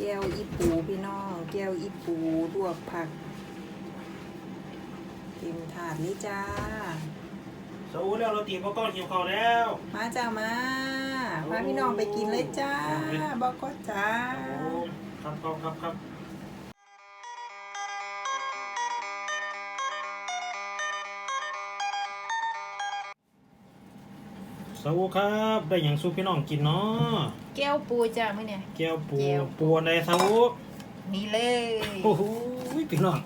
แก้วอีปูพี่น้องแก้วอีปูลวกผักเต็มถาดเลยจ้าสู้แล้วเราตีบก้อนหิวเขาวแล้ว มาจ้ามาพาพี่น้องไปกินเลยจ้าบอกก็จ้าครับครับครับครับ สวัสดีครับ ได้อย่างสู้พี่น้องกินเนาะแก้วปูจ้ามื่อเนี่ย แก้วปูแก้วปูในสวุกนี่เลยโอ้โหพี่น้อง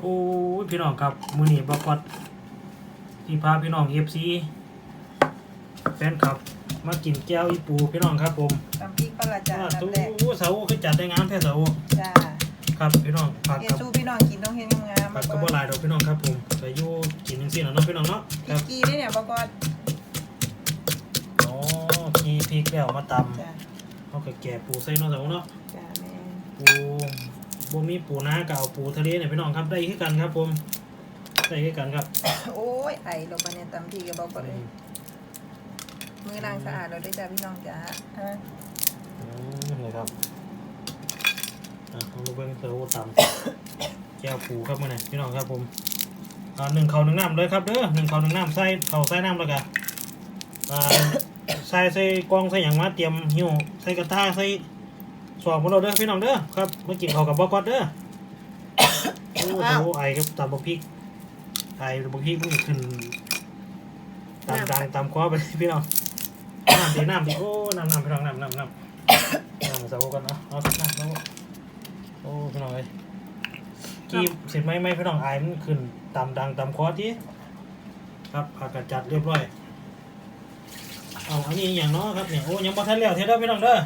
โอ้ยพี่น้องครับมือนี้บอกกอดที่พาพี่น้องเอฟซีแฟนคลับ มากินแก้วอีปูพี่น้องครับผมตำพริกปลาจ้าอ่าอันดัตู้บแรกเสาคือจัดได้งานแท้เสาจ้าครับพี่น้องผักเอกับสู้พี่น้องกินต้องเห็นงามๆผับอกกกับก็บัวลายดอกพี่น้องครับผมใส่อยู่กินจังซี่นะเนาะพี่น้องเนาะพคริรักบกี้ด้วยเนี่ยบอกก็อ๋อกี พริกแล้วมาตจ้าำเขาก็แกะปูใส่เนาะเสาเนาะจ้าแม่ปูบ่มีปูนากับเอาปูทะเลเนี่ยพี่น้องครับได้คือกันครับผมได้คือกันครับโอ้ยไอเราไปเนี่ยตำพริกกับบอกก็เลยมือล้างสะอาดเราได้จ้าพี่น้องจ้าอะอืมนี่ครับอะเอาลูกเบิ้งเสาตำแก้วปูครับมื่อนี้พี่น้องครับผมอ่าหนึ่งเขาหนึ่งน้ำเลยครับเด้อหนึ่งเขาหนึ่งน้ำใส่เขาใส่น้ำแล้วกันอ่า ใส่ใส่กล่องใส่อย่างมาเตรียมหิ้วใส่กระทะใส่สอบของเราเด้อพี่น้องเด้อครับมากินข้าวกับบอกอดเด้อโอ้โหไอครับตำบกพริกไอบกพริกมันขึ้นตามดังตามคอไปพี่น้องน้ำดีน้ำดีโอ้น้ำน้ำพี่น้องน้ำน้ำน้ำน้ำส่พวกันเนาะเอาน้ำน้ำโอ้พี่น้องเลยกีบเสร็จไหมไหมพี่น้องไอมันขึ้นตามดังตามคอที่ครับผักกระจัดเรียบร้อย เอาอันนี้อย่างเนาะครับเนี่ยโอ้ยังบ่ทันแล้วเท่าเด้อพี่น้องเด้อ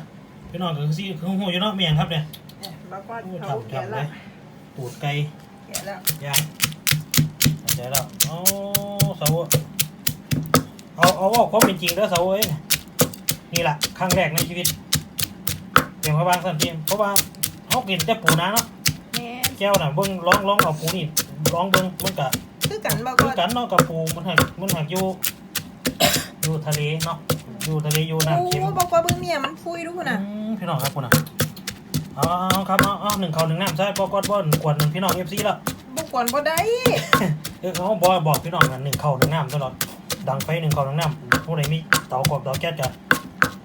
พี่น้องก็คือสิคือหูอยู่เนาะเมียงครับเนี่ยเนี่ยบอกก็โอ้เขาทำแกะทำเลละยปูดไก่แกะแล้วย่างเข้าใจแล้วโอ้เสาเอาเอาว่าความเป็นจริงเด้อเสาเอ้ยนี่แหละครั้งแรกในชีวิตเพียงพระบางสันติเพราะว่าเขากินแต่ปูนาเนาะแม่แก้วน่ะเบิ่งลองลองเอาปูนี่ลองเบิ่งมันก็คือกันบอกคือก็กันเนาะกับปูมันหักมันหักอยู่อยู่ทะเลเนาะ อยู่ทะเลอยู่น้ำเค็มโอ้บอกว่าเบิ่งเมียมันฟุยดูพุ่นน่ะอืมพี่น้องครับคุณอะเอาเอาครับเอาเอาหนึ่งเขาหนึ่งน้ำใช่ปอกอดบ่หนึ่งขวดหนึ่งพี่น้องเอฟซีละบ่กวนบ่ได้เออเขาบอกบอกพี่น้องกันหนึ่งเขาหนึ่งน้ำตลอดดังไฟหนึ่งเขาหนึ่งน้ำผู้ใดมีเตากรอบเตาแก๊สจะ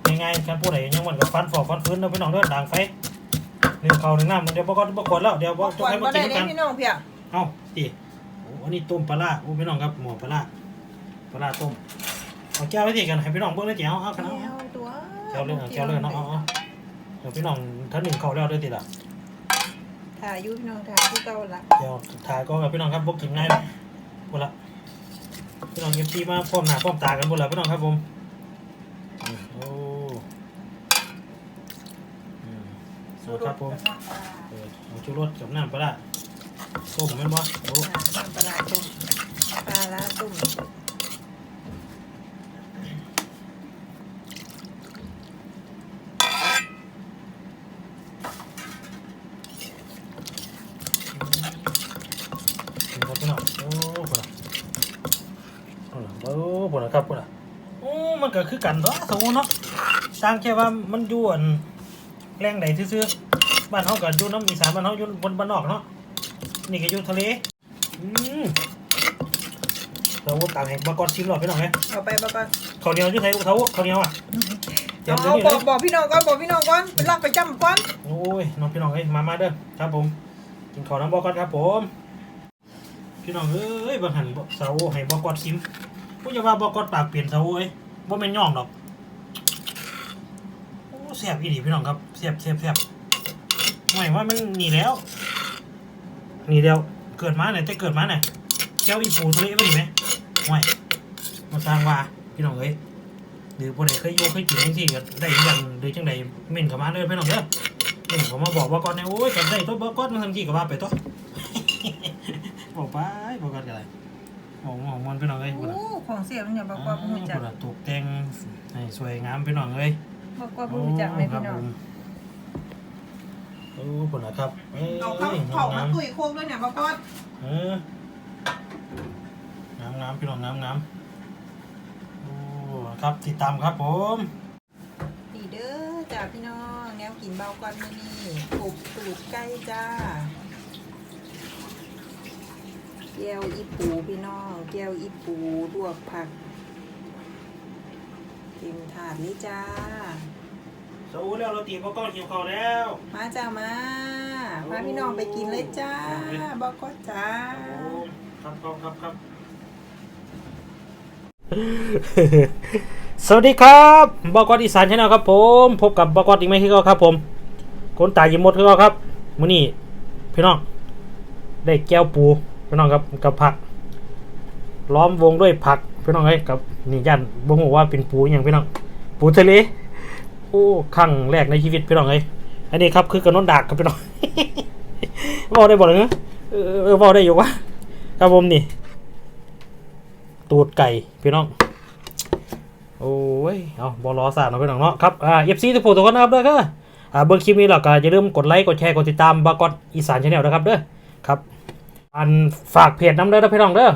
ง่ายๆกันผู้ใดยังมันกับฟันฟอกฟันฟื้นเนาะพี่น้องเด้อดังไฟหนึ่งเขาหนึ่งน้ำเดี๋ยวปอกอดปอกอดแล้วเดี๋ยวบ่บอกกวนให้บ่มากิได้นเด้กันพี่น้องเพียเอาตีโอ้อันนี้ต้มปลาร้าโอ้พี่น้องครับหม้อปลาร้าปลาร้าต้ม เอาแก้วไว้ทีกันให้พี่น้องเบิ่งเลยเจ้าเอาขนาดแก้วตัวแก้วเลยเอาแก้วเลยเนาะเอาเอาเดี๋ยวพี่น้องถ้าหนึ่งเขาแล้วเด้อติล่ะถ่ายอยู่พี่น้องถ่ายคือเก่าละเดี๋ยวถ่ายก็กับพี่น้องครับบกถึงง่ายเลยหมดละพี่น้องเอฟซีมาพร้อมหน้าพร้อมตากันหมดละพี่น้องครับผมอืมโอ้อืมเอาครับผมเออเอาชูรสกับน้ำปลาร้าต้มแม่นบ่โอ้น้ำปลาร้าต้มปลาร้าต้ม ถึงครับพี่น้องโอ้ปลาโอ้โอ้ปลาครับปลาโอ้มัน ก็คือกันเนาะสมมุติเนาะต่างแค่ว่ามันอยู่อันแรงใดซื่อๆบ้านเฮาก็อยู่น้ำอีสานบ้านเฮาอยู่บนบ้านนอกเนาะนี่ก็อยู่ทะเลอืมเราตามแห่งบากอนชิมหรอพี่น้องไหมเอาไปบ่ก่อนข้าวเหนียวอยู่ไทยอุทาวข้าวเหนียวอะเตรียมเอาตัวนี้บเลอกยบอกพี่น้องก่อนบอกพี่น้องก่อนไปลากไปจ้ำก่อนโอ้ยน้องพี่น้องเอ้ยมามาเด้อครับผมกินข้าวน้ำบอกอนครับผม พี่น้องเอ้ยบางหันบ่เสาให้บอกอนชิมผู้จะว่าบอกอนปากเปลี่ยนเสาเอ้ย บ่แม่นย่องดอกโอ้แซ่บอีหลีพี่น้องครับแซ่บแซ่บแซ่บไม่ว่ามันนี่แล้วนี่แล้วเกิดมาไหนแต่เกิดมาไหนเจ้าอีปูทะเลไม่ดีไหมไม่มาสร้างว่าพี่น้องเอ้ยหรือพวกไหนเคยโยเคยกินจังซี่ก็ได้อยังหรือจังใดเม่นเข้ามาเลยพี่น้องเด้อเม่นเขามาบอกว่าก่อนเนี่ยโอ้ยกันได้ตัวบอกก่อนมันทำจี้ก็ว่าไปตัวบอกไปบอกกันอะไร บอกมองมันพี่น้องเอ้ยโอ้พุ่นน่ะของเสียมันอย่าบอกว่าผู้จักพุ่นน่ะตกแต่งให้สวยงามพี่น้องเอ้ยบอกว่าผู้จักไหมพี่น้องโอ้ผลนะครับเอ้ยเอาเขาเขามาตุยโคกด้วยเนี่ยบอกก่อนเออน้ำน้ำพี่น้องน้ำน้ำโอ้ครับติดตามครับผมดีเด้อจ้าพี่น้องแนวกินเบาก่อนมื้อนี้อบตูดไก่จ้า แก้วอีปูพี่น้องแก้วอีปูลวกผักเต็มถาดเลยจ้าสอูแล้วเราตีบก้อนหิวเขาแล้ว มาจ้ามาพาพี่น้องไปกินเลยจ้าบอกก็จ้าครับครับครับครับสวัสดีครับบอกออีสานชาแนลครับ ผมพบกับบอกออีกไหมที่ก็ครับผมคนตายยิมมดที่ก็ครับมื้อนี้พี่น้องได้แก้วปู พี่น้องครับกับผัก ล้อมวงด้วยผักพี่น้องเอ้ยกับนี่ยันบ่ฮู้ว่าเป็นปูอย่างพี่น้อง ปูทะเลโอ้ครั้งแรกในชีวิตพี่น้องเอ้ยอันนี้ครับคือกระนนดากครับพี่น้องบอกได้บอกเลยนะเออเออบอกได้อยู่วะครับผมนี่ ตูดไก่พี่น้องโอ้ย เอาบอลอสาดเนาะพี่น้องเนาะครับ อ่าเอฟซีทุกผู้ทุกคนนะครับเด้อครับอ่าเบิ่งคลิปนี้แล้วก็อย่าลืมกดไลค์ กดแชร์ กดติดตามบากอดอีสานชาแนลนะครับเด้อ ครับ อันฝากเพจน้ำเด้อนะพี่น้องเด้อ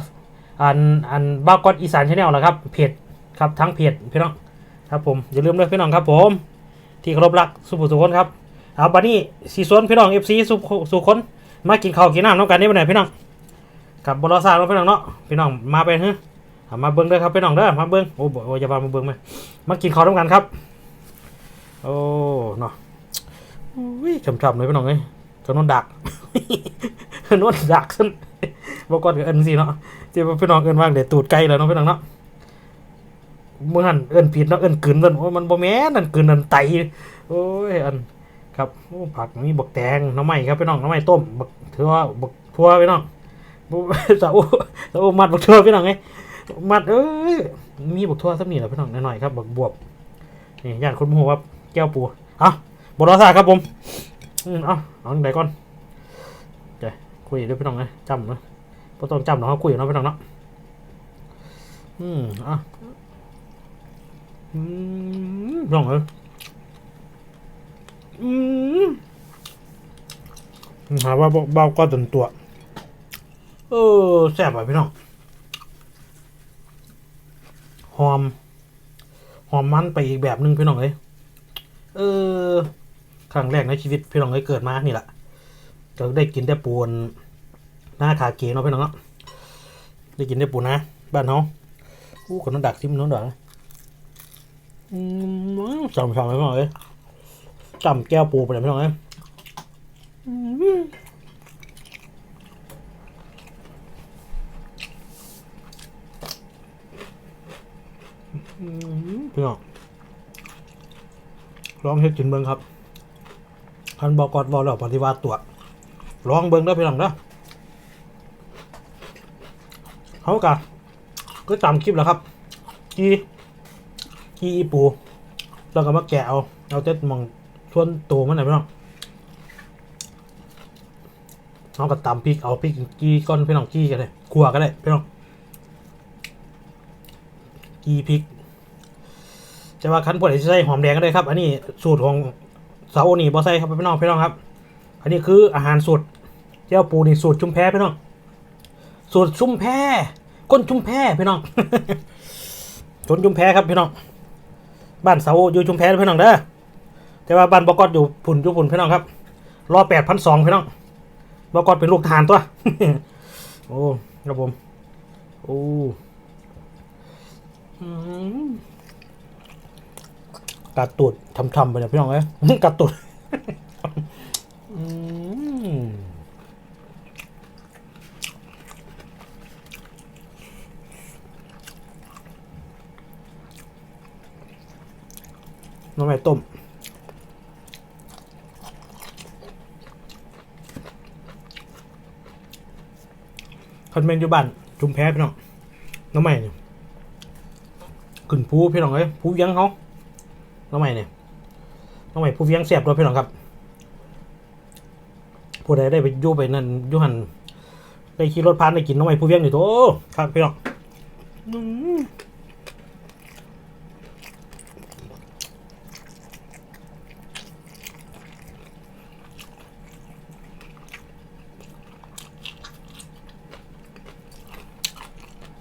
อันอันบ้ากอดอีสานชาแนลนะครับเพจครับทั้งเพจพี่น้องครับผมอย่าลืมเด้อพี่น้องครับผม ที่เคารพรักสุภุทุคนครับเอาบัดนี้สีสวนพี่น้องเอฟซีสุสุคนมากินข้าวกินน้ำน้ำกันได้บ่ไหนพี่น้องกับบลอสาดเนาะพี่น้องเนาะพี่น้องมาไปเฮ้อมาเบิ้งเด้อครับพี่น้องเด้อมาเบิ้งโอ้โอ้อย่าพามาเบิ้งมามากินข้าวร่วมกันครับโอ้เนาะอุ้ยฉ่ำๆเลยพี่น้องเอ้ยจนนนดัก นวนดักซึ่งบอกก่อนกับเอินสิเนาะที่ว่าพี่น้องเอินว่างเดี๋ยวตูดไก่แล้วเนาะพี่น้องเนาะเมื่อหันเอินผิดเนาะเอินกลืนเอินโอ้ยมันบ่แม่นอันกลืนอันไตโอ้ยอันครับผักมีบักแตงน้ำไม้ครับพี่น้องน้ำไม้ต้มบักทั่วบักทั่วพี่น้องสาวสาวมัดบักทั่วพี่น้องไงมัดเอ้ยมีบักทั่วสักนิดเหรอพี่น้องหน่อยครับบักบวบนี่ย่านคุณผู้ว่าแก้วปูเอาบรอซาครับผมอืมเอาเอาไหนก่อนเดี๋ยว คุยด้วยพี่น้องนะจำนะพอต้องจำเนาะคุยเนาะพี่น้องเนาะอืมอะอืมพี่น้องเอ้ยอืมหาว่าเบาก็ตันตัวเออแซ่บอะพี่น้องหอม หอมมันไปอีกแบบหนึ่งพี่น้องเอ้ยเออครั้งแรกในชีวิตพี่น้องเอ้ยเกิดมานี่แหละก็ได้กินแต่ปูน หน้าขาเกเนาะพี่น้องเนาะได้กินแต่ปูนะบ้านเฮาอู้คนนั้นดักทิมน้องดักอืมจำจำเลยพี่น้องเอ้ยจำแก้วปูไปเลยพี่น้องเอ้ยอืมอืมพี่น้องลองเฮ็ดกินเบิงครับคันบอกกอดบอกแล้วปฏิวัติตัวลองเบิงเด้พี่น้องเด้อ เขากะก็ตามคลิปแล้วครับกีกีอีปูแล้วก็มาแกะเอาเอาเต็ดมองชวนตัวมันหน่อยพี่น้องเอาก็ตำพริกเอาพริกกีก้อนพี่น้องกีกันเลยขัวก็ได้พี่น้องกีพริกจะว่าคั้นพวกไหนใส่หอมแดงก็ได้ครับ อันนี้สูตรของสาวโอนี่บอใส่ครับพี่น้องพี่น้องครับ อันนี้คืออาหารสูตรเจ้าปูนี่สูตรชุมแพพี่น้อง สูตรชุมแพก้นชุมแพพี่น้องชนชุมแพครับพี่น้อง บ้านเสาอยู่ชุมแพนะพี่น้องเด้อแต่ว่าบ้านบกอดอยู่พุ่นอยู่พุ่นพี่น้องครับรอแปดพันสองพี่น้องบกอดเป็นลูกทานตัวโอ้ครับผมโอ้อืมกัดตูดทำๆไปเลยพี่น้องเอ้ยกัดตูด น้ำมันต้มคันเมนอยู่บ้านจุมแพ้พี่น้องน้ำใหม่เนี่ยขึ้นภูพี่น้องเอ้ยภูเวียังเขาน้องใหม่เนี่ยน้องใหม่ผู้เวียงเสียบด้วยพี่น้องครับผู้ใดได้ไปยู่ไปนั่นอยุหันได้ขี่รถพานได้กินน้องใหม่ผู้เวียงอยู่โถครับพี่น้องอืม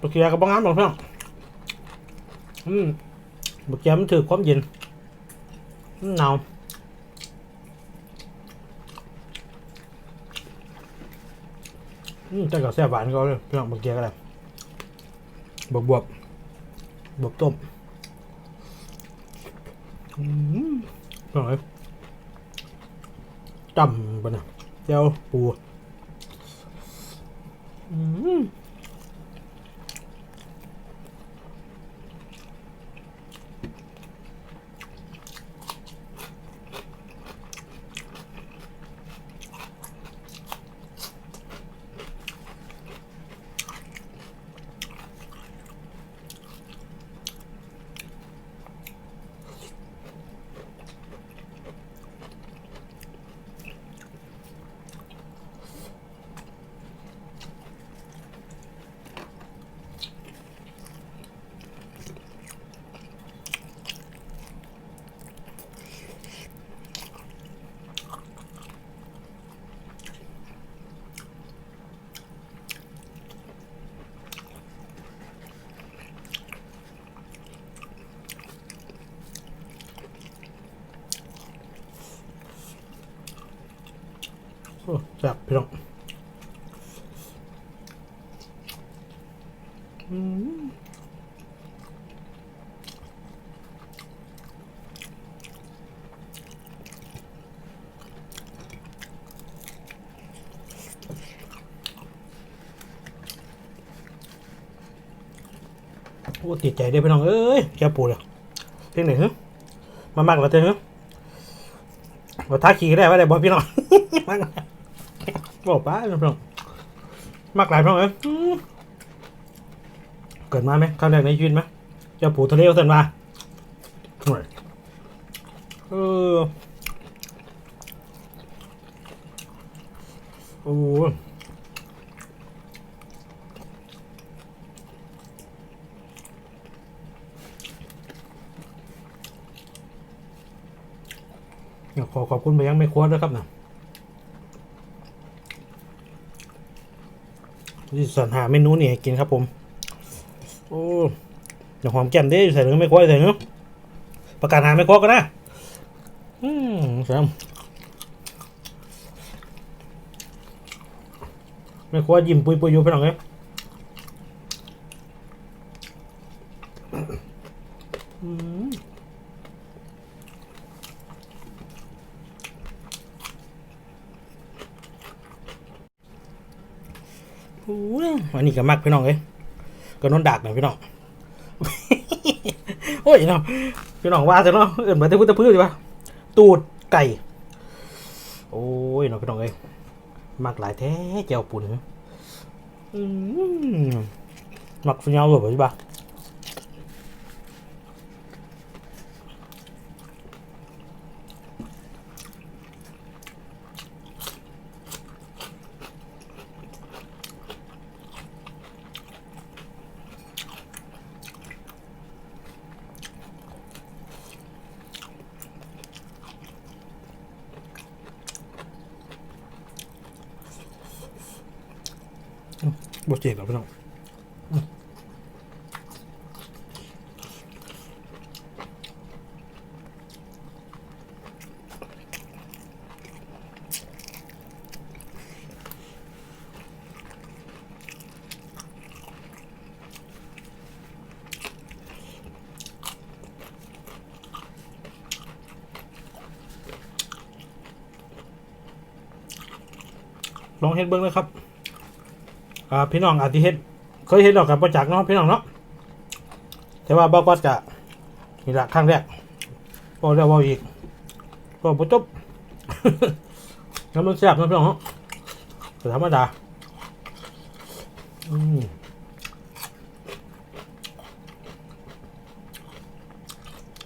ตัว เกียกับบ้งานบอกเพี่องอืมบักแยมันถือความเย็นหนาวอืมแต่ก็แซ่บหวานก็เลยเพี่องบางเกียก็ได้บวบบวบบวบต้มอืมอร่อยจำปะเนี่ยเจ้าปูอืม โอ้ แซ่บพี่น้องอืมโอ้ติดใจได้พี่น้อง เอ้ยแกปูเลยเพียงไหนฮะมามากแล้วเถอะฮะว่าท้าขี่ก็ได้ว่าได้บ่พี่น้องมาก บอกป้าพี่น้องมากหลายพี่น้องเอ้ยเกิดมาไหมครั้งแรกในชีวิตไหมจ้าปู่ทะเลเอาเส้นมาโอ้ยเออโอ้ยขอขอบคุณไปยังไม่ควรด้วยครับนะ ที่สรรหาเมนูนี่ให้กินครับผม โอ้เดี๋ยวหอมแก้มได้ใส่เนื้อไม่ควายใส่เนื้อประกาศหาไม่ควาก็นะ อืมแซ่บไม่ควายยิ้มปุยปุยอยู่ไปหน่อยอืม อันนี้ก็มักพี่น้องเอ้ยก็นอนดักหน่อยพี่น้องโอ้ยเนาะพี่น้องว่าจะเนาะเอื่นเหมือนแต่พุทธพื้นดีปะตูดไก่ โอ้ยเนาะพี่น้องเอ้ยมักหลายแท้แก้วปุ่นเหรออืมมักฟันยาวแบบนี้ปะ บเจ็บหรอกพี่น้องลองเฮ็ดเบิ้งเลยครับ พี่น้องอาจจะเฮ็ดเคยเฮ็ดดอกกับประจักษ์เนาะพี่น้องเนาะแต่ว่าบ่ก็จะนี่ละครั้งแรกบ่แล้วบ่อีกก็บ่จบน้ำมันแซ่บนะพี่น้องเนาะแต่ธรรมดาอืม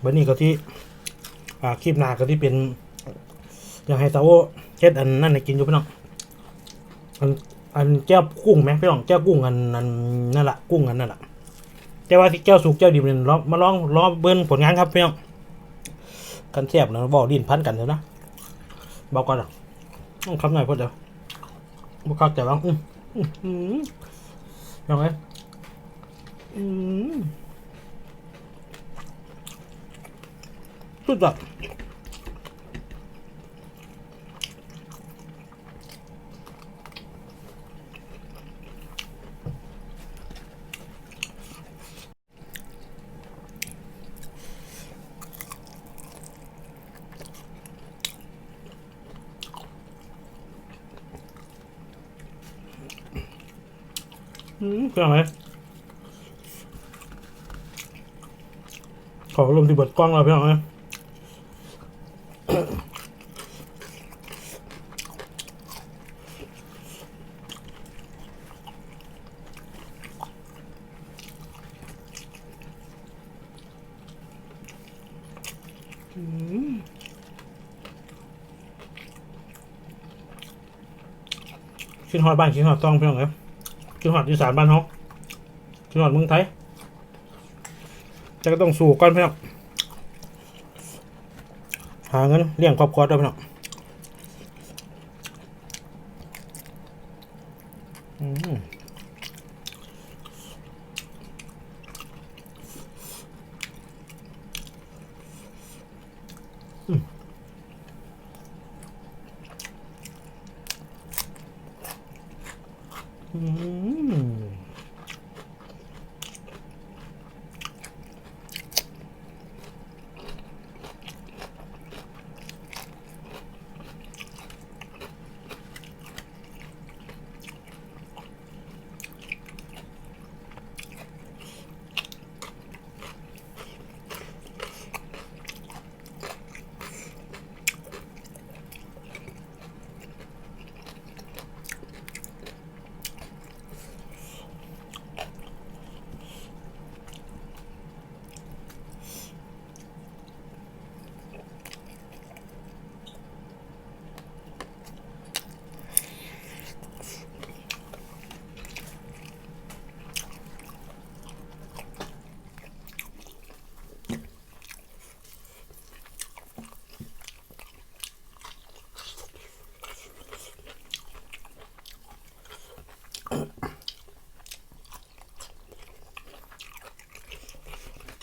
บัดนี้ก็ที่อาคลิปหน้าก็ที่เป็นอยากให้ตาโอเฮ็ดอันนั่นให้กินอยู่พี่น้องอัน อันแก้วกุ้งไหมพี่น้องแก้วกุ้งอันนั้นนั่นแหละกุ้งอันนั่นแหละแต่ว่าที่แก้วสุกแก้วดิบเนี่ยลองมาลองรอเบิ้งผลงานครับพี่น้องกันแซ่บนะบอกดินพันกันเถอะนะบอกก่อนอะต้องคำหน่อยพอเดี๋ยวบอกคักแต่ว่าอืมอืมอืมยังไงอืมสุดยอด เป็นอะไรขอลมที่เบิดกล้องเราเพื่อนนะอืมกินหอดบ้านกินหอดต้องเพื่อนเลย กินหอดอีสานบ้านเขากินหอดเมืองไทยจะก็ต้องสู่ก่อนเพื่อนหาเงินเลี้ยงครอบครัวด้วยเพื่อนอืมอืม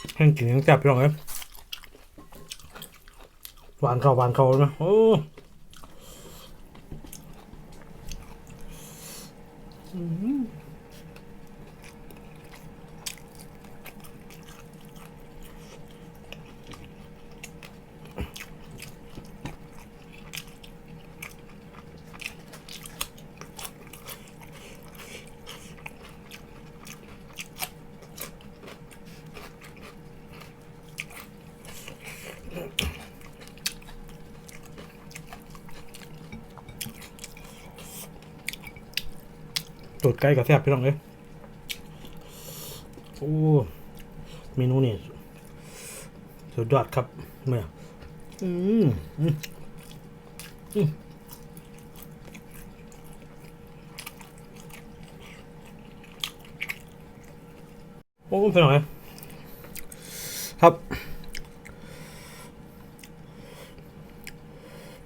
แห้ง กินยังแซ่บพี่น้องเลยหวานเขาหวานเขานะโอ้ ตูดไก่กับแซ่บพี่น้องเลยโอ้เมนูนี่สุดยอดครับเมื่ออืมอืมอืมโอ้พี่น้องครับ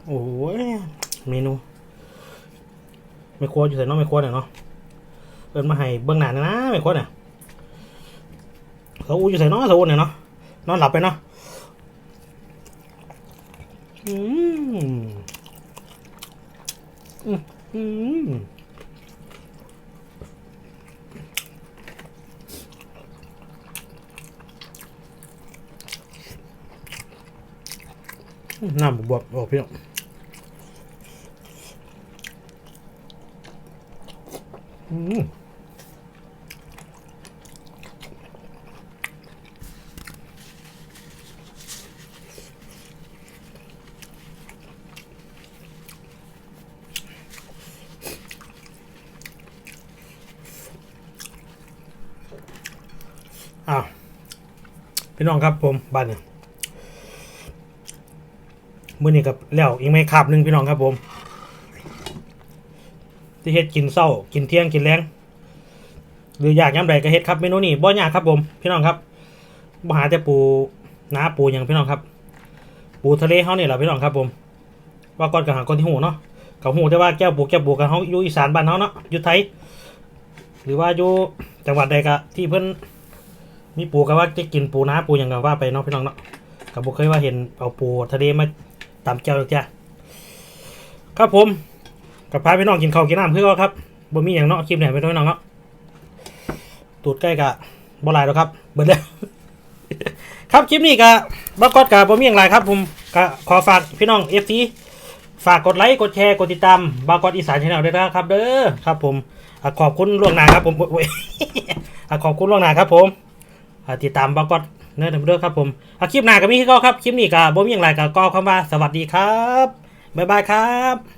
โอ้ยเมนูไม่ครัวอยู่ใส่เนอกไม่ครัวเนี่ยเนาะ เอินมาให้เบื้องหน้าเนี่ยนะไม่ครัวเนี่ยเขาอู้อยู่ใส่เนอกเขาอู้เนี่ยเนาะนอนหลับไปเนาะอืมอืมอืมน้ำบวบๆบอกพี่น้องอืม อ้าวพี่น้องครับผมบ้านเนี่ยมื่อนี้กับแล้วอีกไม่คาบหนึ่งพี่น้องครับผมที่เฮ็ดกินเศร้ากินเที่ยงกินแรงหรืออยากย้ำใดก็เฮ็ดครับเมนูนี้บ่ยากครับผม พี่น้องครับบ่หาแต่ปูน้าปูอย่างพี่น้องครับ ปูทะเลเฮานี่แหละพี่น้องครับผม ว่าก่อนกับหาคนที่หูเนาะกับหูแต่ว่าแก้วปูแก้วปูกันเฮาอยู่อีสานบ้านเฮาเนาะอยู่ไทย หรือว่าอยู่จังหวัดใดก็ที่เพิ่น มีปูก็ว่าจะกินปูน้าปูอย่างก็ว่าไปเนาะพี่น้องเนาะกับบ่เคยว่าเห็นเอาปูทะเลมาตำแก้วจ้ะครับผมกับพาพี่น้องกินข้าวกินน้ำเพื่อครับบ่มีอย่างเนาะคลิปไหนไปด้วยน้องเนาะตูดใกล้กะบ่ลายแล้วครับเบิดแล้วครับคลิปนี้กะบักกอดกะบ่มีอย่างไรครับ ผมกะขอฝากพี่น้อง FC ฝากกดไลค์กดแชร์กดติดตามบากอดอีสานชาแนลด้วยนะครับ เด้อครับ ผมอะขอบคุณล่วงหน้าครับ ผมโอ้ยอะขอบคุณล่วงหน้าครับผม ติดตามบอกก็เนื้อเด้อครับผมคลิปหน้าก็มีให้ก็ครับ คลิปนี้ก็บ่มีอย่างไรก็ก็เข้ามาสวัสดีครับ บ๊ายบายครับ